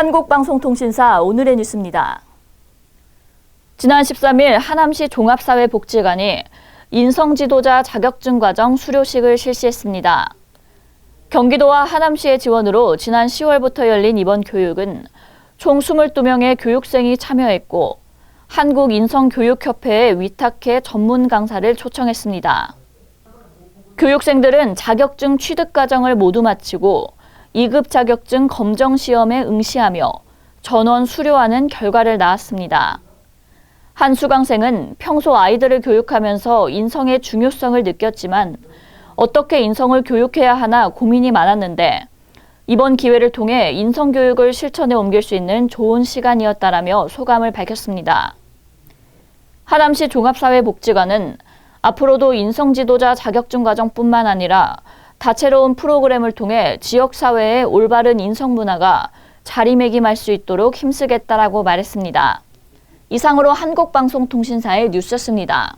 한국방송통신사 오늘의 뉴스입니다. 지난 13일 하남시 종합사회복지관이 인성지도자 자격증 과정 수료식을 실시했습니다. 경기도와 하남시의 지원으로 지난 10월부터 열린 이번 교육은 총 22명의 교육생이 참여했고 한국인성교육협회에 위탁해 전문 강사를 초청했습니다. 교육생들은 자격증 취득 과정을 모두 마치고 2급 자격증 검정 시험에 응시하며 전원 수료하는 결과를 낳았습니다. 한 수강생은 평소 아이들을 교육하면서 인성의 중요성을 느꼈지만 어떻게 인성을 교육해야 하나 고민이 많았는데 이번 기회를 통해 인성 교육을 실천에 옮길 수 있는 좋은 시간이었다라며 소감을 밝혔습니다. 하남시 종합사회복지관은 앞으로도 인성 지도자 자격증 과정뿐만 아니라 다채로운 프로그램을 통해 지역 사회의 올바른 인성 문화가 자리매김할 수 있도록 힘쓰겠다라고 말했습니다. 이상으로 한국방송통신사의 뉴스였습니다.